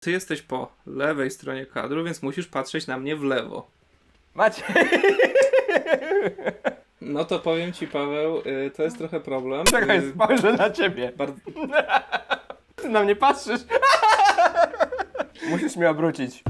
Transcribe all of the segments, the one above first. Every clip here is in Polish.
Ty jesteś po lewej stronie kadru, więc musisz patrzeć na mnie w lewo. Macie. No to powiem ci, Paweł, y, to jest trochę problem. Czekaj, Y, spojrzę na ciebie. Bardzo... Ty na mnie patrzysz. Musisz mnie obrócić.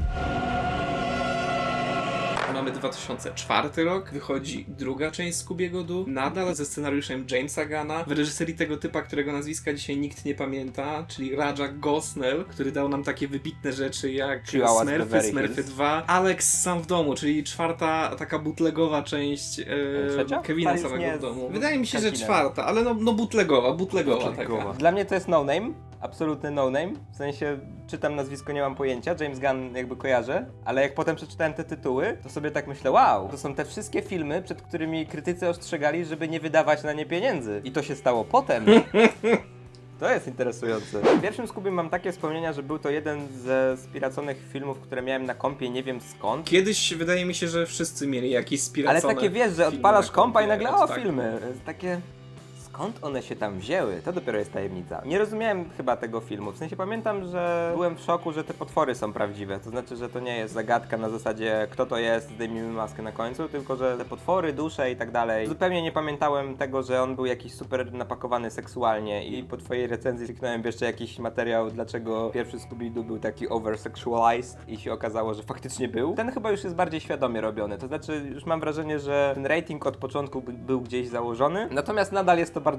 Mamy 2004 rok, wychodzi druga część Scoobiego Doo, nadal ze scenariuszem Jamesa Gana, w reżyserii tego typa, którego nazwiska dzisiaj nikt nie pamięta, czyli Raja Gosnell, który dał nam takie wybitne rzeczy jak Chihuahua Smurfy, Smurfy Hills. 2, Alex sam w domu, czyli czwarta taka bootlegowa część e, Trzecia? Kevina samego w domu. Wydaje mi się, że czwarta, ale no, no bootlegowa, bootlegowa taka. Dla mnie to jest no name, absolutny no name. W sensie czytam nazwisko, nie mam pojęcia. James Gunn jakby kojarzę, ale jak potem przeczytałem te tytuły, to sobie tak myślę, wow, to są te wszystkie filmy, przed którymi krytycy ostrzegali, żeby nie wydawać na nie pieniędzy. I to się stało potem. To jest interesujące. W pierwszym Skubie mam takie wspomnienia, że był to jeden ze spiraconych filmów, które miałem na kompie, nie wiem skąd. Kiedyś wydaje mi się, że wszyscy mieli jakieś Ale spiracone takie wiesz, że odpalasz kompa i nagle o tak. filmy. Jest Takie. Skąd one się tam wzięły? To dopiero jest tajemnica. Nie rozumiałem chyba tego filmu. W sensie pamiętam, że byłem w szoku, że te potwory są prawdziwe. To znaczy, że to nie jest zagadka na zasadzie kto to jest, zdejmijmy maskę na końcu, tylko że te potwory, dusze i tak dalej. Zupełnie nie pamiętałem tego, że on był jakiś super napakowany seksualnie i po twojej recenzji kliknąłem jeszcze jakiś materiał, dlaczego pierwszy Scooby-Doo był taki oversexualized i się okazało, że faktycznie był. Ten chyba już jest bardziej świadomie robiony. To znaczy, już mam wrażenie, że ten rating od początku by- był gdzieś założony. Natomiast nadal jest to bardzo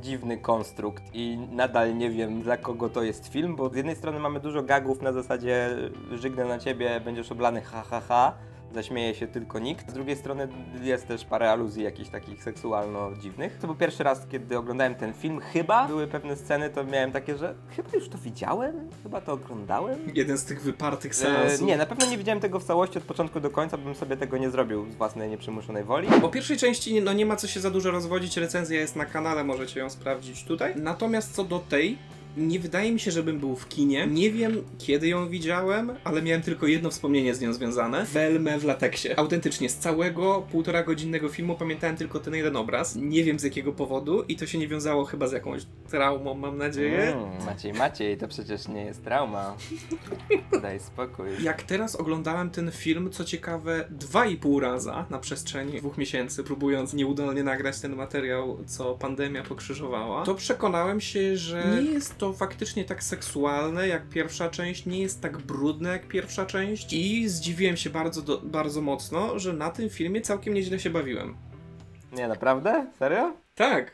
dziwny konstrukt i nadal nie wiem dla kogo to jest film, bo z jednej strony mamy dużo gagów na zasadzie żygnę na ciebie, będziesz oblany ha ha ha. Zaśmieje się tylko nikt. Z drugiej strony jest też parę aluzji jakichś takich seksualno-dziwnych. To był pierwszy raz, kiedy oglądałem ten film. Chyba były pewne sceny, to miałem takie, że chyba już to widziałem, chyba to oglądałem. Jeden z tych wypartych E, seansów. nie, na pewno nie widziałem tego w całości od początku do końca, bym sobie tego nie zrobił z własnej nieprzymuszonej woli. Po pierwszej części no nie ma co się za dużo rozwodzić, recenzja jest na kanale, możecie ją sprawdzić tutaj. Natomiast co do tej, nie wydaje mi się, żebym był w kinie. Nie wiem, kiedy ją widziałem, ale miałem tylko jedno wspomnienie z nią związane. Welmę w lateksie. Autentycznie, z całego półtora godzinnego filmu pamiętałem tylko ten jeden obraz. Nie wiem z jakiego powodu i to się nie wiązało chyba z jakąś traumą, mam nadzieję. Mm, Maciej, Maciej, to przecież nie jest trauma. Daj spokój. Jak teraz oglądałem ten film, co ciekawe, dwa i pół raza na przestrzeni dwóch miesięcy, próbując nieudolnie nagrać ten materiał, co pandemia pokrzyżowała, to przekonałem się, że nie jest to faktycznie tak seksualne jak pierwsza część, nie jest tak brudne jak pierwsza część i zdziwiłem się bardzo, do, bardzo mocno, że na tym filmie całkiem nieźle się bawiłem. Nie, naprawdę? Serio? Tak.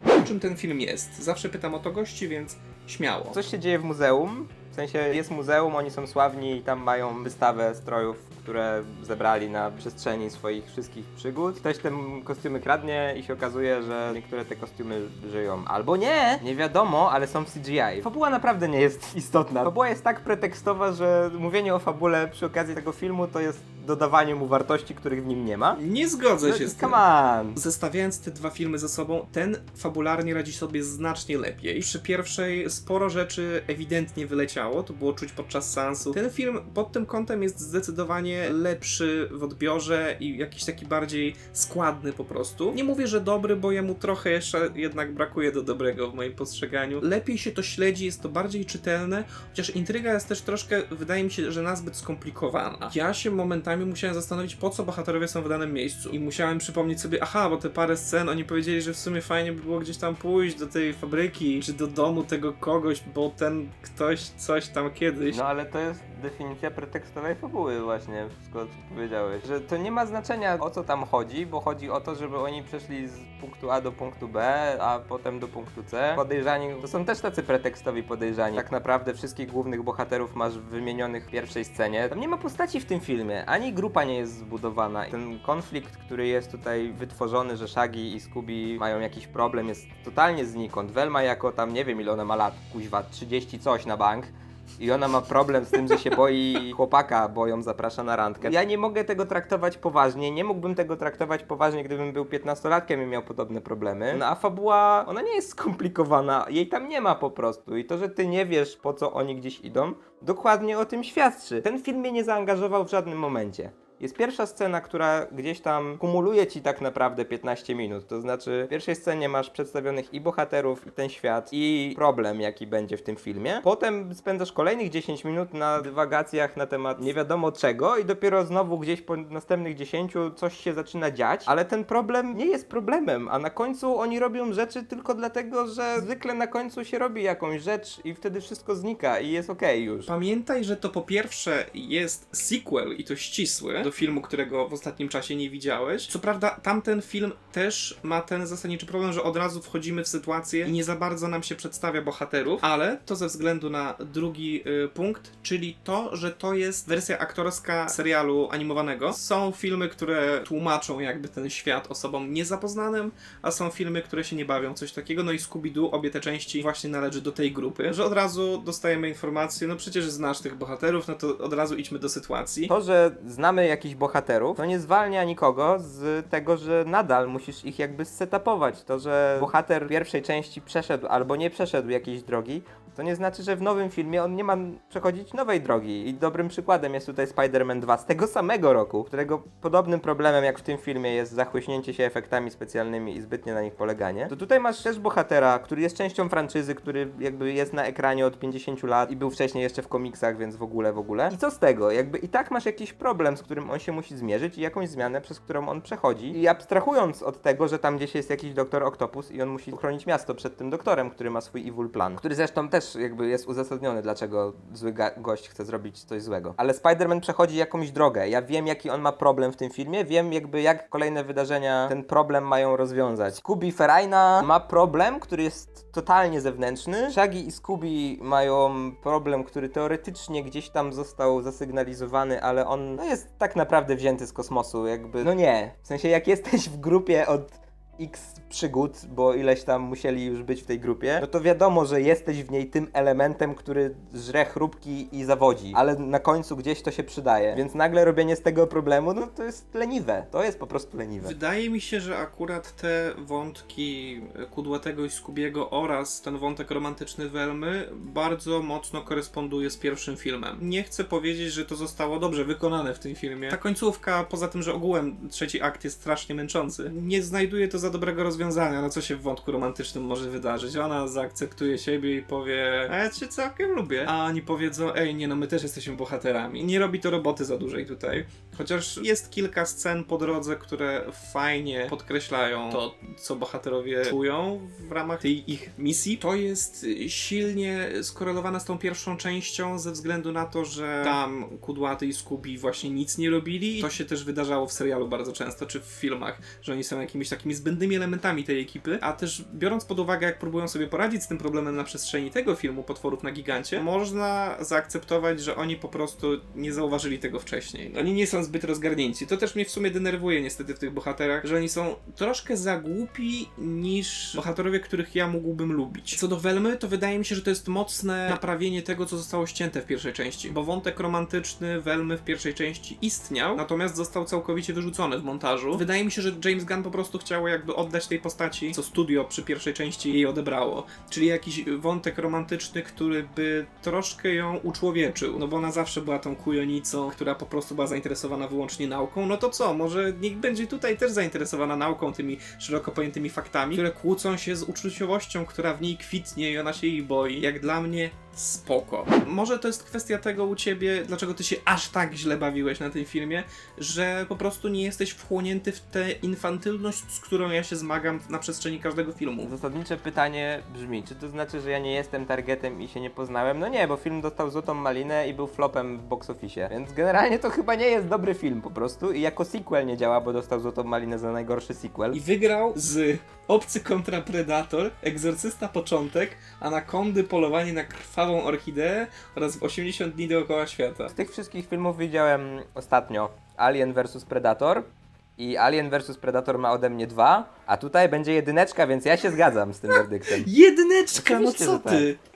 O czym ten film jest? Zawsze pytam o to gości, więc śmiało. Coś się dzieje w muzeum. W sensie jest muzeum, oni są sławni i tam mają wystawę strojów, które zebrali na przestrzeni swoich wszystkich przygód. Ktoś te kostiumy kradnie i się okazuje, że niektóre te kostiumy żyją. Albo nie! Nie wiadomo, ale są w CGI. Fabuła naprawdę nie jest istotna. Fabuła jest tak pretekstowa, że mówienie o fabule przy okazji tego filmu to jest dodawanie mu wartości, których w nim nie ma. Nie zgodzę No, się z tym. Come on! Zestawiając te dwa filmy ze sobą, ten fabularnie radzi sobie znacznie lepiej. Przy pierwszej sporo rzeczy ewidentnie wyleciało, to było czuć podczas seansu. Ten film pod tym kątem jest zdecydowanie lepszy w odbiorze i jakiś taki bardziej składny po prostu. Nie mówię, że dobry, bo jemu trochę jeszcze jednak brakuje do dobrego w moim postrzeganiu. Lepiej się to śledzi, jest to bardziej czytelne, chociaż intryga jest też troszkę, wydaje mi się, że nazbyt skomplikowana. Ja się momentami musiałem zastanowić, po co bohaterowie są w danym miejscu. I musiałem przypomnieć sobie, aha, bo te parę scen, oni powiedzieli, że w sumie fajnie by było gdzieś tam pójść do tej fabryki, czy do domu tego kogoś, bo ten ktoś coś tam kiedyś. No ale to jest definicja pretekstowej fabuły właśnie, wszystko co powiedziałeś. Że to nie ma znaczenia o co tam chodzi, bo chodzi o to, żeby oni przeszli z punktu A do punktu B, a potem do punktu C. Podejrzani, to są też tacy pretekstowi podejrzani. Tak naprawdę wszystkich głównych bohaterów masz wymienionych w pierwszej scenie. Tam nie ma postaci w tym filmie, ani grupa nie jest zbudowana. Ten konflikt, który jest tutaj wytworzony, że Shaggy i Scooby mają jakiś problem, jest totalnie znikąd. Velma jako tam, nie wiem ile ona ma lat, kuźwa, 30 coś na bank. I ona ma problem z tym, że się boi chłopaka, bo ją zaprasza na randkę. Ja nie mogę tego traktować poważnie, nie mógłbym tego traktować poważnie, gdybym był 15-latkiem i miał podobne problemy. No a fabuła, ona nie jest skomplikowana, jej tam nie ma po prostu. I to, że ty nie wiesz, po co oni gdzieś idą, dokładnie o tym świadczy. Ten film mnie nie zaangażował w żadnym momencie. Jest pierwsza scena, która gdzieś tam kumuluje ci tak naprawdę 15 minut. To znaczy, w pierwszej scenie masz przedstawionych i bohaterów, i ten świat, i problem, jaki będzie w tym filmie. Potem spędzasz kolejnych 10 minut na dywagacjach na temat nie wiadomo czego, i dopiero znowu gdzieś po następnych 10 coś się zaczyna dziać, ale ten problem nie jest problemem, a na końcu oni robią rzeczy tylko dlatego, że zwykle na końcu się robi jakąś rzecz i wtedy wszystko znika i jest okej już. Pamiętaj, że to po pierwsze jest sequel i to ścisły do filmu, którego w ostatnim czasie nie widziałeś. Co prawda, tamten film też ma ten zasadniczy problem, że od razu wchodzimy w sytuację i nie za bardzo nam się przedstawia bohaterów, ale to ze względu na drugi y, punkt, czyli to, że to jest wersja aktorska serialu animowanego. Są filmy, które tłumaczą jakby ten świat osobom niezapoznanym, a są filmy, które się nie bawią coś takiego. No i Scooby-Doo, obie te części właśnie należy do tej grupy, że od razu dostajemy informację, no przecież znasz tych bohaterów, no to od razu idźmy do sytuacji. To, że znamy jakichś bohaterów, to nie zwalnia nikogo z tego, że nadal musisz ich jakby setupować. To, że bohater pierwszej części przeszedł albo nie przeszedł jakiejś drogi, to nie znaczy, że w nowym filmie on nie ma przechodzić nowej drogi. I dobrym przykładem jest tutaj Spider-Man 2 z tego samego roku, którego podobnym problemem jak w tym filmie jest zachłyśnięcie się efektami specjalnymi i zbytnie na nich poleganie. To tutaj masz też bohatera, który jest częścią franczyzy, który jakby jest na ekranie od 50 lat i był wcześniej jeszcze w komiksach, więc w ogóle, w ogóle. I co z tego? Jakby i tak masz jakiś problem, z którym on się musi zmierzyć i jakąś zmianę, przez którą on przechodzi. I abstrahując od tego, że tam gdzieś jest jakiś doktor Octopus i on musi uchronić miasto przed tym doktorem, który ma swój evil plan, który zresztą też jakby jest uzasadniony, dlaczego zły gość chce zrobić coś złego. Ale Spider-Man przechodzi jakąś drogę. Ja wiem, jaki on ma problem w tym filmie, wiem jakby jak kolejne wydarzenia ten problem mają rozwiązać. Scooby Ferajna ma problem, który jest totalnie zewnętrzny. Shaggy i Scooby mają problem, który teoretycznie gdzieś tam został zasygnalizowany, ale on no, jest tak naprawdę wzięty z kosmosu, jakby. No nie. W sensie, jak jesteś w grupie od X przygód, bo ileś tam musieli już być w tej grupie, no to wiadomo, że jesteś w niej tym elementem, który żre chrupki i zawodzi, ale na końcu gdzieś to się przydaje. Więc nagle robienie z tego problemu, no to jest leniwe. To jest po prostu leniwe. Wydaje mi się, że akurat te wątki Kudłatego i Skubiego oraz ten wątek romantyczny Welmy bardzo mocno koresponduje z pierwszym filmem. Nie chcę powiedzieć, że to zostało dobrze wykonane w tym filmie. Ta końcówka, poza tym, że ogółem trzeci akt jest strasznie męczący, nie znajduje to za dobrego rozwiązania, no co się w wątku romantycznym może wydarzyć. Ona zaakceptuje siebie i powie, a ja cię całkiem lubię. A oni powiedzą, ej, nie no, my też jesteśmy bohaterami. Nie robi to roboty za dużej tutaj. Chociaż jest kilka scen po drodze, które fajnie podkreślają to, co bohaterowie czują w ramach tej ich misji. To jest silnie skorelowane z tą pierwszą częścią ze względu na to, że tam Kudłaty i Scooby właśnie nic nie robili. To się też wydarzało w serialu bardzo często, czy w filmach, że oni są jakimiś takimi zbędnymi elementami tej ekipy, a też biorąc pod uwagę, jak próbują sobie poradzić z tym problemem na przestrzeni tego filmu, Potworów na Gigancie, można zaakceptować, że oni po prostu nie zauważyli tego wcześniej. Oni nie są zbyt rozgarnięci. To też mnie w sumie denerwuje niestety w tych bohaterach, że oni są troszkę za głupi niż bohaterowie, których ja mógłbym lubić. Co do Welmy, to wydaje mi się, że to jest mocne naprawienie tego, co zostało ścięte w pierwszej części, bo wątek romantyczny Welmy w pierwszej części istniał, natomiast został całkowicie wyrzucony w montażu. Wydaje mi się, że James Gunn po prostu chciał jakby oddać tej postaci, co studio przy pierwszej części jej odebrało. Czyli jakiś wątek romantyczny, który by troszkę ją uczłowieczył, no bo ona zawsze była tą kujonicą, która po prostu była zainteresowana wyłącznie nauką. No to co, może niech będzie tutaj też zainteresowana nauką, tymi szeroko pojętymi faktami, które kłócą się z uczuciowością, która w niej kwitnie i ona się jej boi. Jak dla mnie spoko. Może to jest kwestia tego u ciebie, dlaczego ty się aż tak źle bawiłeś na tym filmie, że po prostu nie jesteś wchłonięty w tę infantylność, z którą ja się zmagam na przestrzeni każdego filmu. Zasadnicze pytanie brzmi, czy to znaczy, że ja nie jestem targetem i się nie poznałem? No nie, bo film dostał złotą malinę i był flopem w box office, więc generalnie to chyba nie jest dobry film po prostu i jako sequel nie działa, bo dostał złotą malinę za najgorszy sequel. I wygrał z Obcy kontra Predator, Egzorcysta Początek, Anakondy Polowanie na krwawą orchideę oraz w 80 dni dookoła świata. Z tych wszystkich filmów widziałem ostatnio Alien vs Predator i Alien vs Predator ma ode mnie dwa, a tutaj będzie jedyneczka, więc ja się zgadzam z tym werdyktem. Jedyneczka, no Oczywiście, co że tak.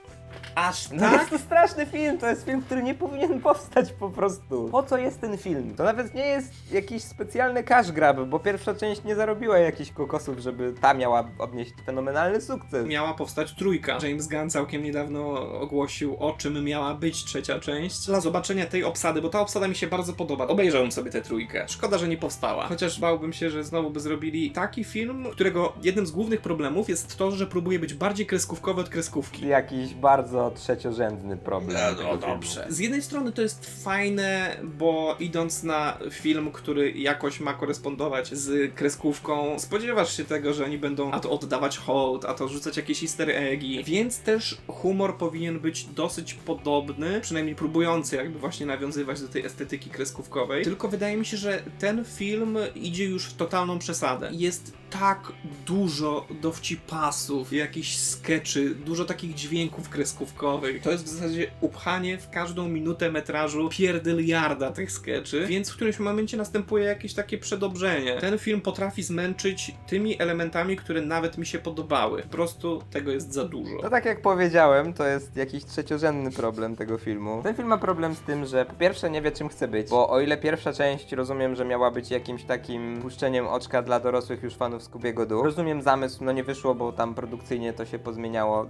Aż No tak? jest to straszny film, to jest film, który nie powinien powstać po prostu. Po co jest ten film? To nawet nie jest jakiś specjalny cash grab, bo pierwsza część nie zarobiła jakichś kokosów, żeby ta miała odnieść fenomenalny sukces. Miała powstać trójka. James Gunn całkiem niedawno ogłosił, o czym miała być trzecia część. Dla zobaczenia tej obsady, bo ta obsada mi się bardzo podoba. Obejrzałem sobie tę trójkę. Szkoda, że nie powstała. Chociaż bałbym się, że znowu by zrobili taki film, którego jednym z głównych problemów jest to, że próbuje być bardziej kreskówkowy od kreskówki. Jakiś bardzo trzeciorzędny problem. tego No filmu. dobrze. Z jednej strony to jest fajne, bo idąc na film, który jakoś ma korespondować z kreskówką, spodziewasz się tego, że oni będą a to oddawać hołd, a to rzucać jakieś easter eggi, więc też humor powinien być dosyć podobny, przynajmniej próbujący jakby właśnie nawiązywać do tej estetyki kreskówkowej. Tylko wydaje mi się, że ten film idzie już w totalną przesadę. Jest tak dużo dowcipasów, jakichś skeczy, dużo takich dźwięków kreskówkowych. To jest w zasadzie upchanie w każdą minutę metrażu pierdyliarda tych skeczy, więc w którymś momencie następuje jakieś takie przedobrzenie. Ten film potrafi zmęczyć tymi elementami, które nawet mi się podobały. Po prostu tego jest za dużo. No tak jak powiedziałem, to jest jakiś trzeciorzędny problem tego filmu. Ten film ma problem z tym, że po pierwsze nie wie czym chce być, bo o ile pierwsza część rozumiem, że miała być jakimś takim puszczeniem oczka dla dorosłych już fanów Scoobiego Doo. Rozumiem zamysł, no nie wyszło, bo tam produkcyjnie to się pozmieniało.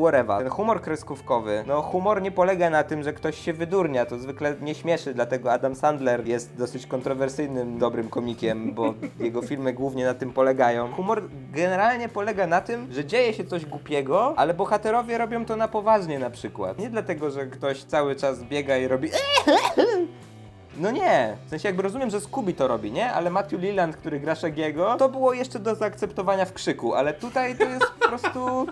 Whatever. Ten humor kreskówkowy, no humor nie polega na tym, że ktoś się wydurnia, to zwykle nie śmieszy, dlatego Adam Sandler jest dosyć kontrowersyjnym, dobrym komikiem, bo jego filmy głównie na tym polegają. Humor generalnie polega na tym, że dzieje się coś głupiego, ale bohaterowie robią to na poważnie na przykład. Nie dlatego, że ktoś cały czas biega i robi no nie, w sensie jakby rozumiem, że Scooby to robi, nie? Ale Matthew Leland, który gra Shaggy'ego, to było jeszcze do zaakceptowania w krzyku, ale tutaj to jest po prostu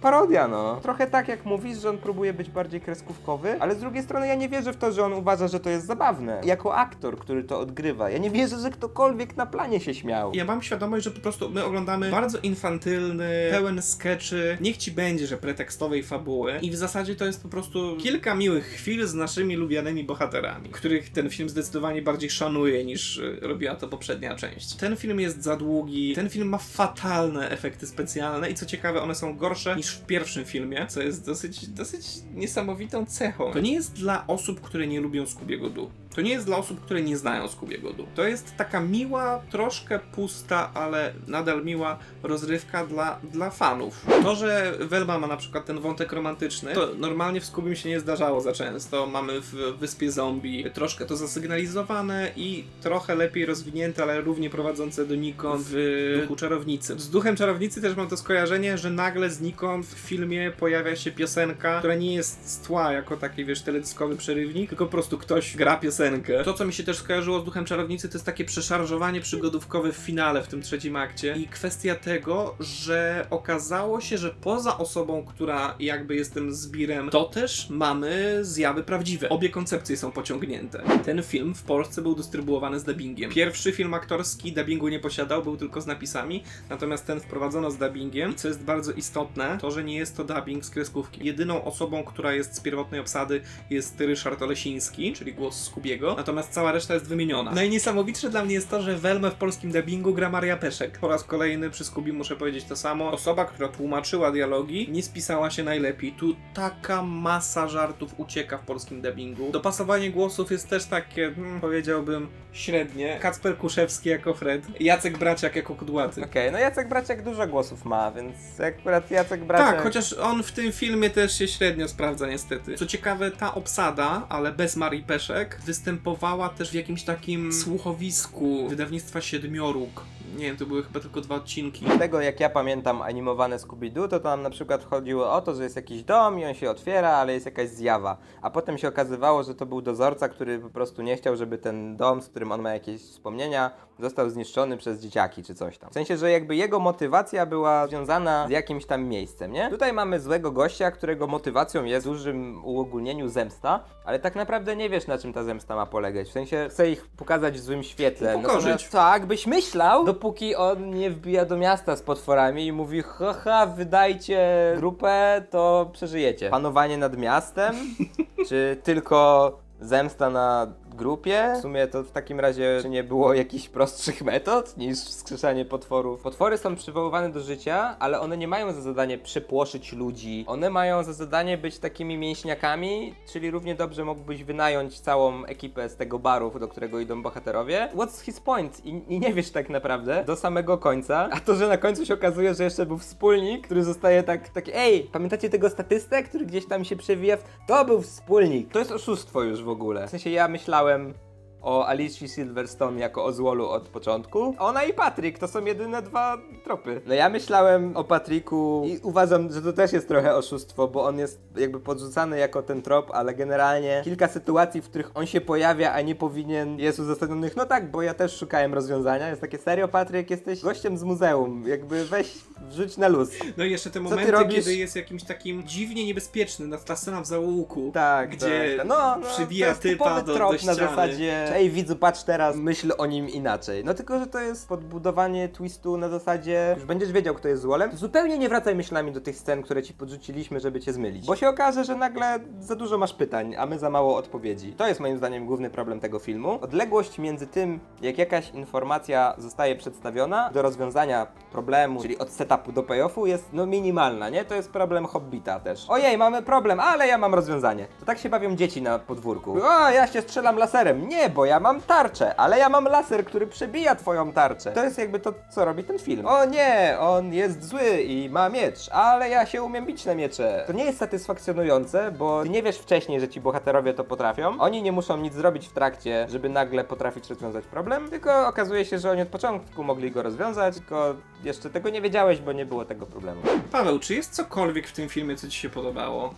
parodia, no. Trochę tak jak mówisz, że on próbuje być bardziej kreskówkowy, ale z drugiej strony ja nie wierzę w to, że on uważa, że to jest zabawne. Jako aktor, który to odgrywa, ja nie wierzę, że ktokolwiek na planie się śmiał. Ja mam świadomość, że po prostu my oglądamy bardzo infantylny, pełen skeczy, niech ci będzie, że pretekstowej fabuły i w zasadzie to jest po prostu kilka miłych chwil z naszymi lubianymi bohaterami, których ten film zdecydowanie bardziej szanuje niż y, robiła to poprzednia część. Ten film jest za długi, ten film ma fatalne efekty specjalne i co ciekawe one są gorsze niż w pierwszym filmie, co jest dosyć, dosyć niesamowitą cechą. To nie jest dla osób, które nie lubią Scoobiego Doo. To nie jest dla osób, które nie znają Scoobiego Doo. To jest taka miła, troszkę pusta, ale nadal miła rozrywka dla, dla fanów. To, że Velma ma na przykład ten wątek romantyczny, to normalnie w Scooby się nie zdarzało za często. Mamy w Wyspie Zombie troszkę to zasygnalizowane i trochę lepiej rozwinięte, ale równie prowadzące donikąd w Duchu Czarownicy. Z Duchem Czarownicy też mam to skojarzenie, że nagle znikąd w filmie pojawia się piosenka, która nie jest z tła jako taki, wiesz, teledyskowy przerywnik, tylko po prostu ktoś gra piosenkę. To, co mi się też skojarzyło z Duchem Czarownicy, to jest takie przeszarżowanie przygodówkowe w finale w tym trzecim akcie i kwestia tego, że okazało się, że poza osobą, która jakby jest tym zbirem, to też mamy zjawy prawdziwe. Obie koncepcje są pociągnięte. Ten film w Polsce był dystrybuowany z dubbingiem. Pierwszy film aktorski dubbingu nie posiadał, był tylko z napisami, natomiast ten wprowadzono z dubbingiem. Co jest bardzo istotne, to, że nie jest to dubbing z kreskówki. Jedyną osobą, która jest z pierwotnej obsady jest Ryszard Olesiński, czyli głos Skubiego, natomiast cała reszta jest wymieniona. Najniesamowitsze dla mnie jest to, że Welmę w polskim dubbingu gra Maria Peszek. Po raz kolejny przy Skubi muszę powiedzieć to samo. Osoba, która tłumaczyła dialogi, nie spisała się najlepiej. Tu taka masa żartów ucieka w polskim dubbingu. Dopasowanie głosów jest też takie, hmm, powiedziałbym, średnie. Kacper Kuszewski jako Fred, Jacek Braciak jako Kudłaty. Okej, no Jacek Braciak dużo głosów ma, więc akurat Jacek Braciak... Tak, chociaż on w tym filmie też się średnio sprawdza niestety. Co ciekawe, ta obsada, ale bez Marii Peszek, występowała też w jakimś takim słuchowisku wydawnictwa Siedmioruk. Nie wiem, to były chyba tylko dwa odcinki. Z tego jak ja pamiętam animowane Scooby-Doo, to tam na przykład chodziło o to, że jest jakiś dom i on się otwiera, ale jest jakaś zjawa. A potem się okazywało, że to był dozorca, który po prostu nie chciał, żeby ten dom, z którym on ma jakieś wspomnienia, został zniszczony przez dzieciaki czy coś tam. W sensie, że jakby jego motywacja była związana z jakimś tam miejscem, nie? Tutaj mamy złego gościa, którego motywacją jest w dużym uogólnieniu zemsta, ale tak naprawdę nie wiesz na czym ta zemsta ma polegać. W sensie chce ich pokazać w złym świetle. Upokorzyć. Natomiast tak, byś myślał, dopóki on nie wbija do miasta z potworami i mówi haha, wydajcie grupę, to przeżyjecie. Panowanie nad miastem, czy tylko zemsta na grupie. W sumie to w takim razie czy nie było jakichś prostszych metod niż wskrzeszanie potworów. Potwory są przywoływane do życia, ale one nie mają za zadanie przepłoszyć ludzi. One mają za zadanie być takimi mięśniakami, czyli równie dobrze mógłbyś wynająć całą ekipę z tego baru, do którego idą bohaterowie. What's his point? I, I nie wiesz tak naprawdę do samego końca. A to, że na końcu się okazuje, że jeszcze był wspólnik, który zostaje tak, taki, ej, pamiętacie tego statystę, który gdzieś tam się przewija? To był wspólnik. To jest oszustwo już w ogóle. W sensie ja myślałem miałem o Alicji Silverstone jako o złolu od początku. Ona i Patrick to są jedyne dwa tropy. No ja myślałem o Patricku i uważam, że to też jest trochę oszustwo, bo on jest jakby podrzucany jako ten trop, ale generalnie kilka sytuacji, w których on się pojawia, a nie powinien, jest uzasadnionych. No tak, bo ja też szukałem rozwiązania. Jest takie serio, Patryk, jesteś gościem z muzeum. Jakby weź, wrzuć na luz. No i jeszcze te ty momenty, robisz? kiedy jest jakimś takim dziwnie niebezpieczny, na ta scena w zaułku. Tak, Gdzie tak. No, no, przybija typa typowy do- trop do na ściany. Ej widzu, patrz teraz, myśl o nim inaczej. No tylko, że to jest podbudowanie twistu na zasadzie już będziesz wiedział, kto jest złolem. Zupełnie nie wracaj myślami do tych scen, które ci podrzuciliśmy, żeby cię zmylić. Bo się okaże, że nagle za dużo masz pytań, a my za mało odpowiedzi. To jest moim zdaniem główny problem tego filmu. Odległość między tym, jak jakaś informacja zostaje przedstawiona, do rozwiązania problemu, czyli od setupu do payoffu jest no minimalna, nie? To jest problem Hobbita też. Ojej, mamy problem, ale ja mam rozwiązanie. To tak się bawią dzieci na podwórku. O, ja się strzelam laserem. Nie, bo ja mam tarczę, ale ja mam laser, który przebija twoją tarczę. To jest jakby to, co robi ten film. O nie, on jest zły i ma miecz, ale ja się umiem bić na miecze. To nie jest satysfakcjonujące, bo ty nie wiesz wcześniej, że ci bohaterowie to potrafią. Oni nie muszą nic zrobić w trakcie, żeby nagle potrafić rozwiązać problem, tylko okazuje się, że oni od początku mogli go rozwiązać, tylko jeszcze tego nie wiedziałeś, bo nie było tego problemu. Paweł, czy jest cokolwiek w tym filmie, co ci się podobało?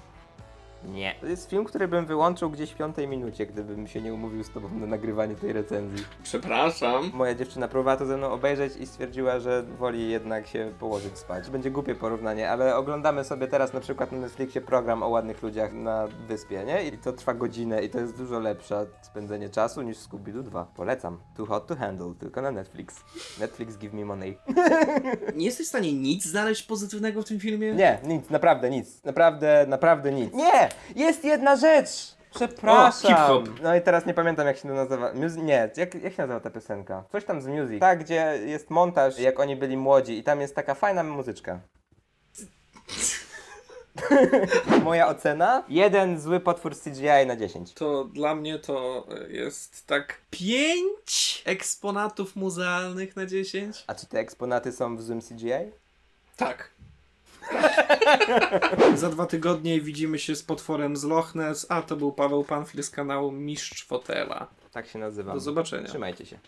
Nie. To jest film, który bym wyłączył gdzieś w piątej minucie, gdybym się nie umówił z tobą na nagrywanie tej recenzji. Przepraszam. Moja dziewczyna próbowała to ze mną obejrzeć i stwierdziła, że woli jednak się położyć spać. Będzie głupie porównanie, ale oglądamy sobie teraz na przykład na Netflixie program o ładnych ludziach na wyspie, nie? I to trwa godzinę i to jest dużo lepsze spędzenie czasu niż Scooby-Doo 2. Polecam. Too hot to handle, tylko na Netflix. Netflix give me money. Nie jesteś w stanie nic znaleźć pozytywnego w tym filmie? Nie, nic, naprawdę nic. Naprawdę, naprawdę nic. Nie! Jest jedna rzecz! Przepraszam. O. No i teraz nie pamiętam jak się to nazywa. Nie, jak, jak się nazywa ta piosenka? Coś tam z music. Tak, gdzie jest montaż, jak oni byli młodzi i tam jest taka fajna muzyczka. Moja ocena? Jeden zły potwór z CGI na 10. To dla mnie to jest tak 5 eksponatów muzealnych na 10. A czy te eksponaty są w złym CGI? Tak. Za dwa tygodnie widzimy się z potworem z Loch Ness, a to był Paweł Panfil z kanału Mistrz Fotela. Tak się nazywam. Do zobaczenia. Trzymajcie się.